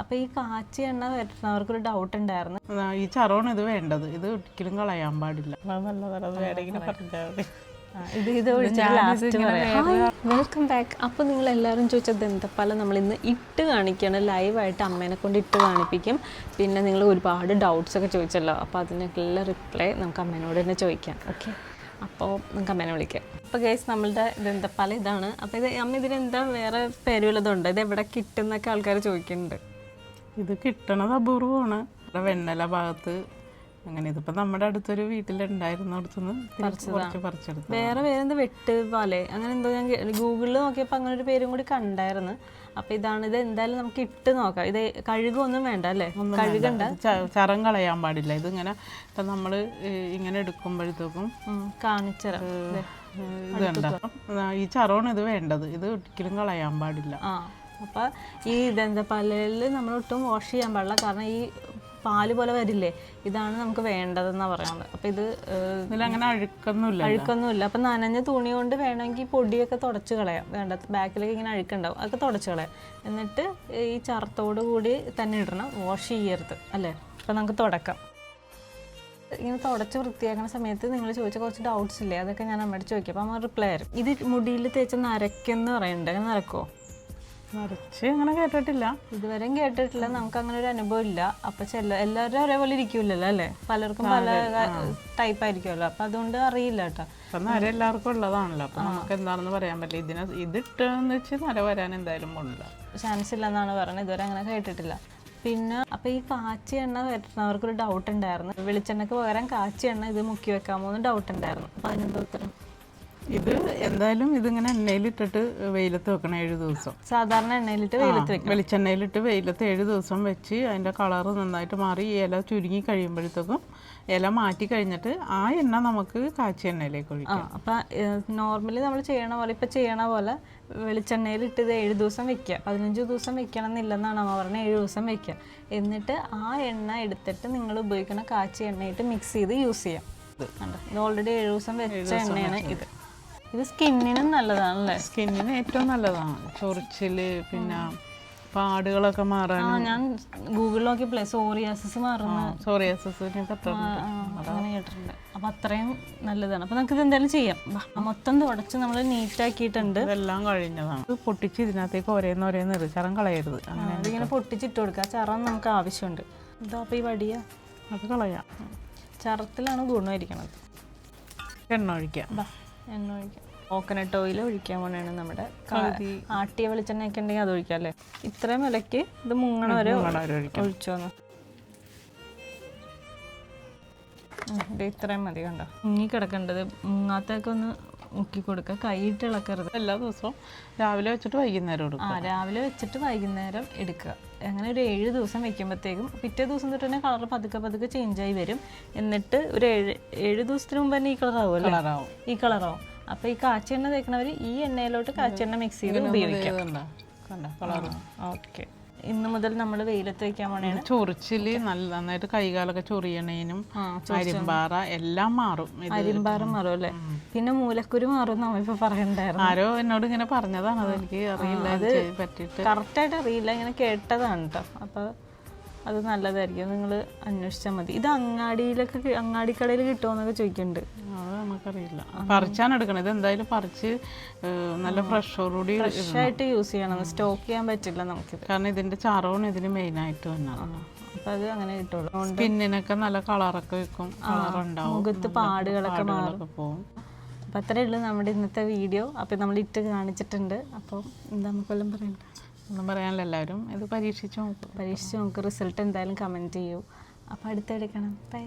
അപ്പോൾ ഈ കാച്ചി എണ്ണ വരുന്നവർക്കൊരു ഡൗട്ട് ഉണ്ടായിരുന്നു. ഈ ചറവാണ് ഇത് വേണ്ടത്. ഇത് ഒരിക്കലും കളയാൻ പാടില്ല. ഇത് വെൽക്കം ബാക്ക് അപ്പോൾ നിങ്ങൾ എല്ലാവരും ചോദിച്ചത് എന്തപ്പാലും നമ്മൾ ഇന്ന് ഇട്ട് കാണിക്കുകയാണ് ലൈവായിട്ട് അമ്മേനെ കൊണ്ട് ഇട്ട് കാണിപ്പിക്കും. പിന്നെ നിങ്ങൾ ഒരുപാട് ഡൗട്ട്സ് ഒക്കെ ചോദിച്ചല്ലോ. അപ്പോൾ അതിനൊക്കെയുള്ള റിപ്ലൈ നമുക്ക് അമ്മേനോട് തന്നെ ചോദിക്കാം. ഓക്കെ അപ്പോൾ നമുക്ക് അമ്മേനെ വിളിക്കാം. അപ്പോൾ ഗൈസ് നമ്മളുടെ ദന്തപ്പാല ഇതാണ്. അപ്പോൾ ഇത് അമ്മ ഇതിനെന്താ വേറെ പേരുള്ളതുണ്ട്? ഇത് എവിടെ കിട്ടുന്നൊക്കെ ആൾക്കാർ ചോദിക്കുന്നുണ്ട്. ഇത് കിട്ടണത് അപൂർവമാണ്. വെണ്ണല ഭാഗത്ത് അങ്ങനെ ഇതിപ്പോ നമ്മുടെ അടുത്തൊരു വീട്ടിലുണ്ടായിരുന്നു. അടുത്തുനിന്ന് കുറച്ച് പറിച്ചെടുത്തു വേറെ പേരെന്താ വെട്ട് പോലെ? അങ്ങനെ എന്തോ ഞാൻ ഗൂഗിളിൽ നോക്കിയപ്പോൾ അങ്ങനെ ഒരു പേരും കൂടി കണ്ടായിരുന്നു. അപ്പൊ ഇതാണ് ഇത് എന്തായാലും നമുക്ക് ഇട്ട് നോക്കാം. ഇത് കഴുകൊന്നും വേണ്ട അല്ലേ? കഴുകണ്ട. ചരം കളയാൻ പാടില്ല. ഇത് ഇങ്ങനെ ഇപ്പൊ നമ്മൾ ഇങ്ങനെ എടുക്കുമ്പോഴത്തേക്കും കാണിച്ചറ ഇത് കണ്ട? ഈ ചറോണ് ഇത് വേണ്ടത്. ഇത് ഒരിക്കലും കളയാൻ പാടില്ല. അപ്പോൾ ഈ ദന്തപ്പാലിൽ നമ്മൾ ഒട്ടും വാഷ് ചെയ്യാൻ പാടില്ല. കാരണം ഈ പാൽ പോലെ വരില്ലേ? ഇതാണ് നമുക്ക് വേണ്ടതെന്നാണ് പറയുന്നത്. അപ്പം ഇത് അങ്ങനെ അഴുക്കൊന്നുമില്ല അഴുക്കൊന്നുമില്ല. അപ്പം നനഞ്ഞ തുണി കൊണ്ട് വേണമെങ്കിൽ പൊടിയൊക്കെ തുടച്ച് കളയാം. വേണ്ട ബാക്കിലേക്ക് ഇങ്ങനെ അഴുക്കുണ്ടാവും. അതൊക്കെ തുടച്ച് കളയാം. എന്നിട്ട് ഈ ചർത്തോട് കൂടി തന്നെ ഇടണം. വാഷ് ചെയ്യരുത് അല്ലേ? അപ്പം നമുക്ക് തുടക്കാം. ഇങ്ങനെ തുടച്ച് വൃത്തിയാക്കുന്ന സമയത്ത് നിങ്ങൾ ചോദിച്ച കുറച്ച് ഡൗട്ട്സ് ഇല്ലേ? അതൊക്കെ ഞാൻ അമ്മയോട് ചോദിക്കാം. അപ്പം അമ്മ റിപ്ലൈ തരും. ഇത് മുടിയിൽ തേച്ച് നരക്കെന്ന് പറയുന്നുണ്ട്. അങ്ങനെ നരക്കോ നിറച്ച് അങ്ങനെ കേട്ടിട്ടില്ല. ഇതുവരെയും കേട്ടിട്ടില്ല. നമുക്ക് അങ്ങനെ ഒരു അനുഭവം ഇല്ല. അപ്പൊ ചില എല്ലാവരും ഒരേപോലെ ഇരിക്കൂലല്ലോ അല്ലേ? പലർക്കും പല ടൈപ്പ് ആയിരിക്കുമല്ലോ. അപ്പൊ അതുകൊണ്ട് അറിയില്ല കേട്ടോ. അപ്പൊ നര എല്ലാവർക്കും ഉള്ളതാണല്ലോ. അപ്പൊ നമുക്ക് എന്താണെന്ന് പറയാൻ പറ്റില്ല. ഇതിനെ ഇതിട്ടെന്ന് വെച്ച് നര വരാൻ എന്തായാലും പോണില്ല. ചാൻസ് ഇല്ലെന്നാണ് പറയുന്നത് ഇതുവരെ അങ്ങനെ കേട്ടിട്ടില്ല. പിന്നെ അപ്പൊ ഈ കാച്ചി എണ്ണ വരുന്നവർക്കൊരു ഡൗട്ട് ഉണ്ടായിരുന്നു. വെളിച്ചെണ്ണക്ക് പകരം കാച്ചി എണ്ണ ഇത് മുക്കി വെക്കാമോ എന്ന് ഡൗട്ട് ഉണ്ടായിരുന്നു. അപ്പൊ അതിനെന്താ ഉത്തരം? ഇത് എന്തായാലും ഇതിങ്ങനെ എണ്ണയിലിട്ടിട്ട് വെയിലത്ത് വെക്കണം ഏഴ് ദിവസം. സാധാരണ എണ്ണയിലിട്ട് വെയിലത്ത് വെക്കും വെളിച്ചെണ്ണയിലിട്ട് വെയിലത്ത് ഏഴ് ദിവസം വെച്ച് അതിന്റെ കളറ് നന്നായിട്ട് മാറി ഈ ഇല ചുരുങ്ങി കഴിയുമ്പോഴത്തേക്കും ഇല മാറ്റി കഴിഞ്ഞിട്ട് ആ എണ്ണ നമുക്ക് കാച്ചി എണ്ണയിലേക്ക് ഒഴിക്കാം. അപ്പം നോർമലി നമ്മൾ ചെയ്യണ പോലെ ഇപ്പം ചെയ്യണ പോലെ വെളിച്ചെണ്ണയിലിട്ട് ഇത് ഏഴ് ദിവസം വെക്കുക. പതിനഞ്ച് ദിവസം വെക്കണം എന്നില്ലെന്നാണ് അമ്മ പറഞ്ഞത് ഏഴ് ദിവസം വെക്കുക. എന്നിട്ട് ആ എണ്ണ എടുത്തിട്ട് നിങ്ങൾ ഉപയോഗിക്കുന്ന കാച്ചി എണ്ണയിട്ട് മിക്സ് ചെയ്ത് യൂസ് ചെയ്യാം? ഇത്. ഓൾറെഡി ഏഴ് ദിവസം വെച്ച എണ്ണയാണ് ഇത്. ഇത് സ്കിന്നിനും നല്ലതാണല്ലേ? സ്കിന്നിന് ഏറ്റവും നല്ലതാണ്. ചൊറിച്ചിൽ പിന്നെ പാടുകളൊക്കെ മാറാൻ ആ ഞാൻ ഗൂഗിളിൽ നോക്കിയപ്പോഴേ സോറിയാസിസ് മാറുന്ന സോറിയാസിസ് അങ്ങനെ കേട്ടിട്ടുണ്ട്. അപ്പൊ അത്രയും നല്ലതാണ്. അപ്പൊ നമുക്ക് ഇത് എന്തായാലും ചെയ്യാം. മൊത്തം തുടച്ച് നമ്മൾ നീറ്റ് ആക്കിയിട്ടുണ്ട്. ഇതെല്ലാം കഴിഞ്ഞതാണ്. ഇത് പൊട്ടിച്ച് ഇതിനകത്തേക്ക് ഒരേന്ന് ഒരേന്ന് ഇറ കളയരുത്. അങ്ങനെ പൊട്ടിച്ചിട്ട് കൊടുക്കുക. ചറം നമുക്ക് ആവശ്യമുണ്ട്. ഇതാ അപ്പോൾ ഈ വടിയ. അത് കളയാം. ചറത്തിലാണ് ഗുണമായിരിക്കണത്. എണ്ണ ഒഴിക്കാം. എണ്ണ ഒഴിക്കാം. കോക്കനട്ട് ഓയിൽ ഒഴിക്കാൻ വേണ്ടിയാണ് നമ്മുടെ ആട്ടിയ വെളിച്ചെണ്ണയൊക്കെ ഉണ്ടെങ്കിൽ അത് ഒഴിക്കാം അല്ലേ ഇത്രയും വിലക്ക് ഇത് മുങ്ങണ വരെ ഒഴിച്ചു വന്നു ഇത്രയും മതി കണ്ടോ? മുങ്ങി കിടക്കേണ്ടത് മുങ്ങാത്തൊക്കെ ഒന്ന് മുക്കി കൊടുക്കുക കൈയിട്ട് ഇളക്കരുത്. എല്ലാ ദിവസവും രാവിലെ വെച്ചിട്ട് വൈകുന്നേരം ആ രാവിലെ വെച്ചിട്ട് വൈകുന്നേരം എടുക്കുക. അങ്ങനെ ഒരു ഏഴ് ദിവസം വെക്കുമ്പോഴത്തേക്കും പിറ്റേ ദിവസം തൊട്ട് തന്നെ കളർ പതുക്കെ പതുക്കെ ചേഞ്ച് ആയി വരും. എന്നിട്ട് ഒരു ഏഴ് ഏഴ് ദിവസത്തിന് മുമ്പ് തന്നെ ഈ കളർ ആവും അല്ലേ? കളറാവും. ഈ കളറാവും അപ്പോൾ ഈ കാച്ചെണ്ണ തേക്കണവർ ഈ എണ്ണയിലോട്ട് കാച്ചെണ്ണ മിക്സ് ചെയ്ത് ഉപയോഗിക്കാം. ഓക്കെ. ഇന്ന് മുതൽ നമ്മൾ വെയിലത്ത് വെക്കാൻ പോണേണ്. ചൊറിച്ചിൽ നല്ല നന്നായിട്ട് കൈകാലൊക്കെ ചൊറിയണേനും അരിമ്പാറ എല്ലാം മാറും. അരിമ്പാറ മാറും അല്ലേ? പിന്നെ മൂലക്കുരു മാറും നമ്മ ഇപ്പൊ പറയണ്ടായിരുന്നു. ആരോ എന്നോട് ഇങ്ങനെ പറഞ്ഞതാണ് അത് എനിക്ക് അറിയില്ല ചെയ്ത് പറ്റിയിട്ട്. കറക്റ്റായിട്ട് അറിയില്ല ഇങ്ങനെ കേട്ടതാണ് കേട്ടോ അപ്പോൾ അത് നല്ലതായിരിക്കും. നിങ്ങൾ അന്വേഷിച്ചാൽ മതി. ഇത് അങ്ങാടിയിലൊക്കെ അങ്ങാടിക്കടയിൽ അങ്ങാടിക്കടയിൽ കിട്ടുമോന്നൊക്കെ ചോദിക്കുന്നുണ്ട് അത് നമുക്കറിയില്ല. പറിച്ചാണ് എടുക്കണം ഇത് എന്തായാലും പറിച്ച് നല്ല ഫ്രഷോടുകൂടി ഫ്രഷായിട്ട് യൂസ് ചെയ്യണം. സ്റ്റോക്ക് ചെയ്യാൻ പറ്റില്ല നമുക്ക്. കാരണം ഇതിന്റെ ചാറവും ഇതിന് മെയിനായിട്ട് വന്നാണ് അപ്പോൾ അത് അങ്ങനെ കിട്ടുള്ളൂ പിന്നിനൊക്കെ സ്കിന്നിനൊക്കെ നല്ല കളറൊക്കെ വെക്കും. കളറുണ്ടാവും. മുഖത്ത് പാടുകളൊക്കെ മാറും. അപ്പൊ അത്രേ അപ്പം അത്രയേ ഉള്ളൂ നമ്മുടെ ഇന്നത്തെ വീഡിയോ. അപ്പോൾ നമ്മൾ ഇട്ട് കാണിച്ചിട്ടുണ്ട്. അപ്പോൾ എന്താ നമുക്കെല്ലാം പറയണ്ട ഒന്നും പറയാനല്ല എല്ലാവരും. ഇത് പരീക്ഷിച്ച് നോക്കും. പരീക്ഷിച്ച് നമുക്ക് റിസൾട്ട് എന്തായാലും കമന്റ് ചെയ്യൂ. അപ്പോൾ അടുത്തെടുക്കണം ബൈ.